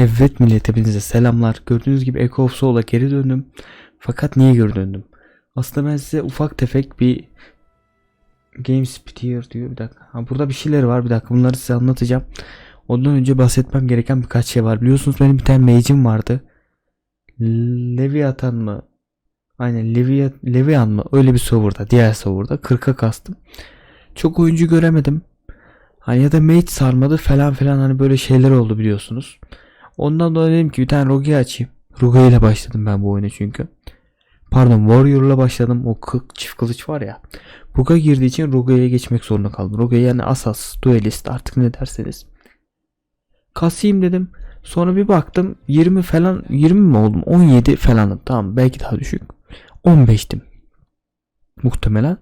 Evet millet hepinize selamlar. Gördüğünüz gibi Echo of Soul'a geri döndüm. Fakat niye geri döndüm? Aslında ben size ufak tefek bir Game Speeder diyor bir dakika. Ha, burada bir şeyler var bir dakika bunları size anlatacağım. Ondan önce bahsetmem gereken birkaç şey var. Biliyorsunuz benim bir tane mage'im vardı. Leviathan mı? Aynen Levia, Levian mı? Öyle bir serverda. Diğer serverda. 40'a kastım. Çok oyuncu göremedim. Hani ya da mage sarmadı falan filan hani böyle şeyler oldu biliyorsunuz. Ondan dolayı dedim ki bir tane Rogue açayım. Rogue ile başladım ben bu oyuna çünkü. Pardon Warrior'la başladım. O kı- çift kılıç var ya. Buga girdiği için Rogue'ye geçmek zorunda kaldım. Rogue yani asas, duelist artık ne derseniz. Kasayım dedim. Sonra bir baktım 20 falan 20 mi oldum? 17 falanım. Tamam belki daha düşük. 15'tim. Muhtemelen.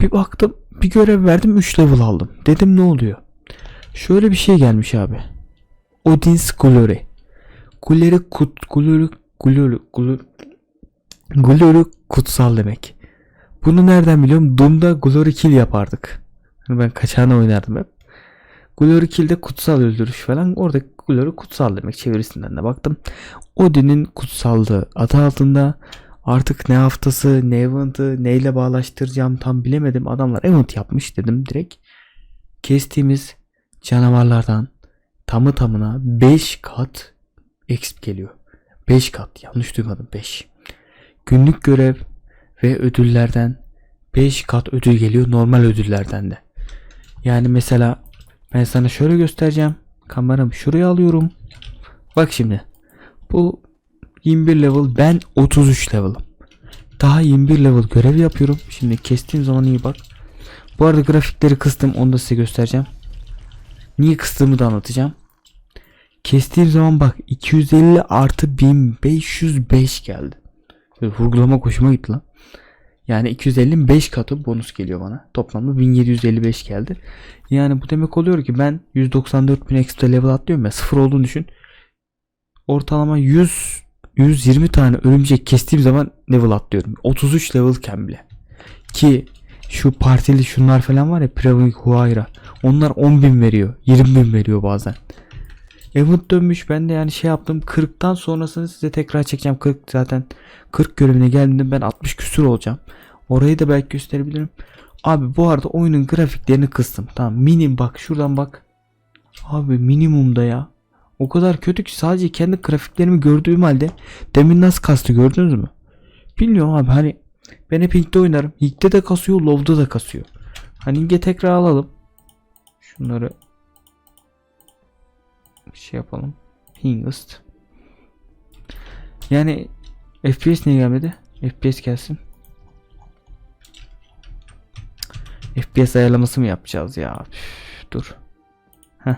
Bir baktım bir görev verdim 3 level aldım. Dedim ne oluyor? Şöyle bir şey gelmiş abi. Odin's Glory. Glory kut Glory Glory Glory Glory kutsal demek. Bunu nereden biliyorum? Doom'da Glory Kill yapardık. Hani ben kaçağına oynardım hep. Glory Kill'de kutsal öldürüş falan. Orada Glory kutsal demek çevirisinden de baktım. Odin'in kutsallığı adı altında artık ne haftası ne event'ı neyle bağlaştıracağım tam bilemedim. Adamlar event yapmış dedim direkt. Kestiğimiz canavarlardan tamı tamına 5 kat exp geliyor. 5 kat yanlış duymadım 5. Günlük görev ve ödüllerden 5 kat ödül geliyor normal ödüllerden de. Yani mesela ben sana şöyle göstereceğim. Kameramı şuraya alıyorum. Bak şimdi. Bu 21 level ben 33 level'ım. Daha 21 level görev yapıyorum. Şimdi kestiğim zaman iyi bak. Bu arada grafikleri kıstım onu da size göstereceğim. Niye kıstığımı da anlatacağım. Kestiğim zaman bak 250 artı 1505 geldi. Böyle vurgulama hoşuma gitti lan. Yani 250'nin 5 katı bonus geliyor bana. Toplamda 1755 geldi. Yani bu demek oluyor ki ben 194 bin extra level atlıyorum ya sıfır olduğunu düşün. Ortalama 100 120 tane örümcek kestiğim zaman level atlıyorum. 33 levelken bile. Ki şu partili şunlar falan var ya Pravik Huayra. Onlar 10 bin veriyor. 20 bin veriyor bazen. Event dönmüş. Ben de yani şey yaptım. 40'tan sonrasını size tekrar çekeceğim. 40 zaten 40 görevine geldiğinde ben 60 küsür olacağım. Orayı da belki gösterebilirim. Abi bu arada oyunun grafiklerini kıstım. Tamam minim bak şuradan bak. Abi minimumda ya. O kadar kötü ki sadece kendi grafiklerimi gördüğüm halde demin nasıl kastı gördünüz mü? Bilmiyorum abi hani ben hep Hink'te oynarım. Hink'te de kasıyor, Low'da da kasıyor. Hani Hink'e tekrar alalım. Şunları şey yapalım. Hingest. Yani FPS niye gelmedi? FPS gelsin. FPS ayarlaması mı yapacağız ya? Üf, dur. Heh.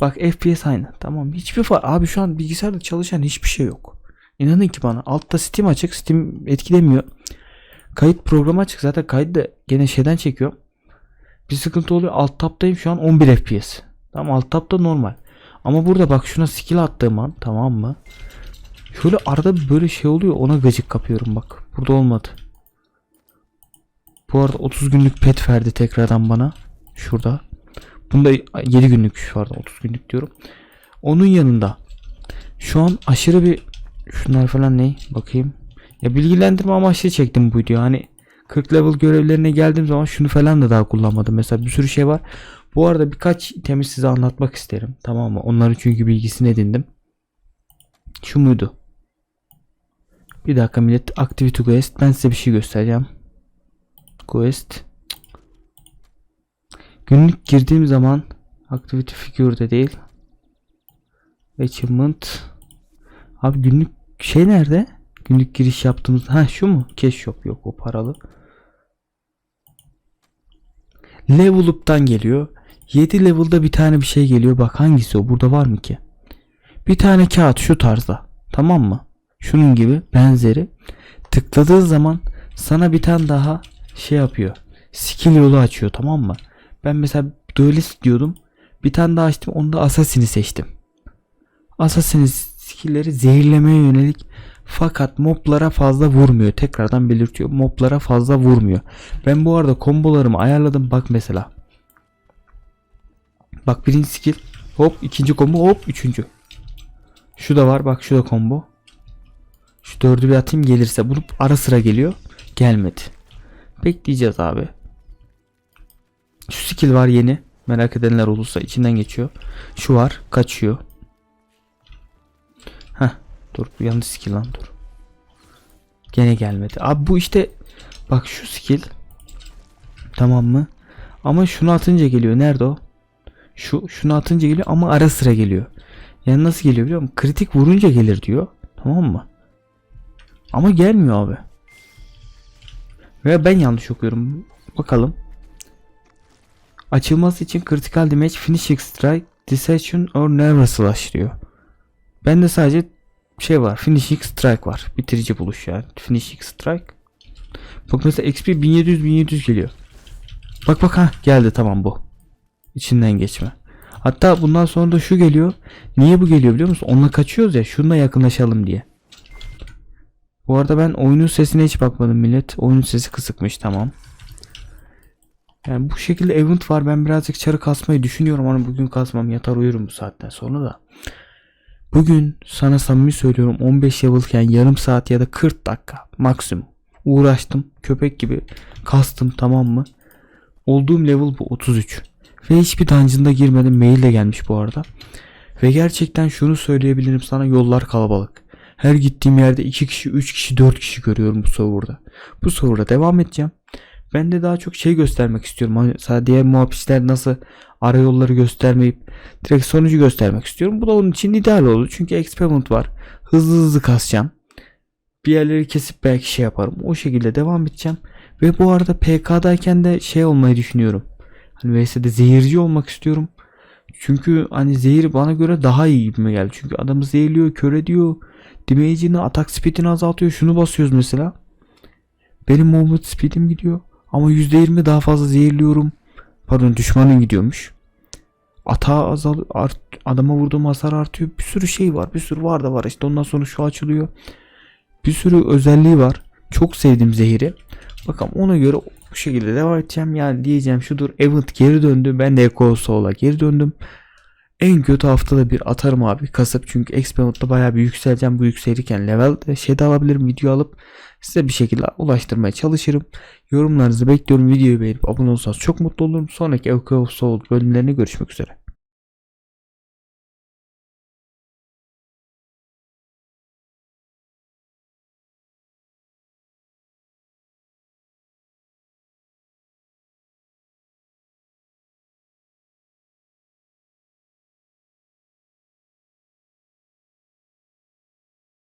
Bak FPS aynı. Tamam. Hiçbir fark. Abi şu an bilgisayarda çalışan hiçbir şey yok. İnanın ki bana. Altta Steam açık. Steam etkilemiyor. Kayıt programı açık. Zaten kaydı da gene şeyden çekiyor. Bir sıkıntı oluyor. Alt tabdayım şu an 11 FPS. Tamam alt tabda normal. Ama burada bak şuna skill attığım an tamam mı? Şöyle arada böyle şey oluyor. Ona gıcık kapıyorum bak. Burada olmadı. Bu arada 30 günlük pet verdi tekrardan bana. Şurada. Bunda 7 günlük vardı 30 günlük diyorum. Onun yanında şu an aşırı bir şunlar falan ne? Bakayım. Ya bilgilendirme amaçlı çektim bu video. Hani 40 level görevlerine geldiğim zaman şunu falan da daha kullanmadım. Mesela bir sürü şey var. Bu arada birkaç temiz size anlatmak isterim. Tamam mı? Onların çünkü bilgisini edindim. Şu muydu? Bir dakika millet. Activity Quest. Ben size bir şey göstereceğim. Quest. Günlük girdiğim zaman Activity Figure'de değil. Achievement. Abi günlük şey nerede? Günlük giriş yaptığımız. Ha şu mu? Cash shop yok o paralı. Level up'tan geliyor. 7 level'da bir tane bir şey geliyor. Bak hangisi o? Burada var mı ki? Bir tane kağıt şu tarzda. Tamam mı? Şunun gibi benzeri. Tıkladığı zaman sana bir tane daha şey yapıyor. Skill yolu açıyor tamam mı? Ben mesela duelist diyordum. Bir tane daha açtım. Onda Assassin'i seçtim. Assassin'in skill'leri zehirlemeye yönelik fakat moblara fazla vurmuyor. Tekrardan belirtiyor. Moblara fazla vurmuyor. Ben bu arada kombolarımı ayarladım. Bak mesela. Bak birinci skill Hop ikinci combo hop üçüncü. Şu da var bak şu da combo. Şu dördü bir atayım gelirse. Bu ara sıra geliyor. Gelmedi. Bekleyeceğiz abi. Şu skill var yeni. Merak edenler olursa içinden geçiyor. Şu var kaçıyor. Dur bu yanlış skill lan dur. Gene gelmedi. Abi bu işte bak şu skill tamam mı? Ama şunu atınca geliyor. Nerede o? Şu şunu atınca geliyor ama ara sıra geliyor. Yani nasıl geliyor biliyor musun? Kritik vurunca gelir diyor. Tamam mı? Ama gelmiyor abi. Veya ben yanlış okuyorum. Bakalım. Açılması için critical damage, finishing strike, dissection or never slash diyor. Bende sadece şey var. Finishing strike var. Bitirici buluş yani. Finishing strike. Bak mesela XP 1700 1700 geliyor. Bak bak ha geldi tamam bu. İçinden geçme. Hatta bundan sonra da şu geliyor. Niye bu geliyor biliyor musun? Onunla kaçıyoruz ya. Şununla yakınlaşalım diye. Bu arada ben oyunun sesine hiç bakmadım millet. Oyunun sesi kısıkmış tamam. Yani bu şekilde event var. Ben birazcık çarı kasmayı düşünüyorum ama bugün kasmam. Yatar uyurum bu saatten sonra da. Bugün sana samimi söylüyorum 15 level'ken yarım saat ya da 40 dakika maksimum uğraştım. Köpek gibi kastım tamam mı? Olduğum level bu 33. Ve hiçbir dungeon'da girmedim. Mail de gelmiş bu arada. Ve gerçekten şunu söyleyebilirim sana yollar kalabalık. Her gittiğim yerde 2 kişi, 3 kişi, 4 kişi görüyorum bu serverda. Bu serverda devam edeceğim. Ben de daha çok şey göstermek istiyorum. Hani sadece diğer muhabbetler nasıl ara yolları göstermeyip direkt sonucu göstermek istiyorum. Bu da onun için ideal oldu. Çünkü experiment var. Hızlı hızlı kasacağım. Bir yerleri kesip belki şey yaparım. O şekilde devam edeceğim. Ve bu arada PK'dayken de şey olmayı düşünüyorum. Hani VS'de zehirci olmak istiyorum. Çünkü hani zehir bana göre daha iyi gibime geldi. Çünkü adamı zehirliyor, kör ediyor. Damage'ini, atak speedini azaltıyor. Şunu basıyoruz mesela. Benim movement speed'im gidiyor. Ama %20 daha fazla zehirliyorum. Pardon düşmanın gidiyormuş. Atağı azal art, adama vurduğum hasar artıyor. Bir sürü şey var. Bir sürü var da var. İşte ondan sonra şu açılıyor. Bir sürü özelliği var. Çok sevdim zehiri. Bakalım ona göre bu şekilde devam edeceğim. Yani diyeceğim şudur. Event geri döndü. Ben de Echo Soul'a geri döndüm. En kötü haftada bir atarım abi kasıp çünkü Experiment'da bayağı bir yükseleceğim. Bu yükselirken level de şey de alabilirim video alıp size bir şekilde ulaştırmaya çalışırım. Yorumlarınızı bekliyorum. Videoyu beğenip abone olursanız çok mutlu olurum. Sonraki Echo Soul bölümlerine görüşmek üzere.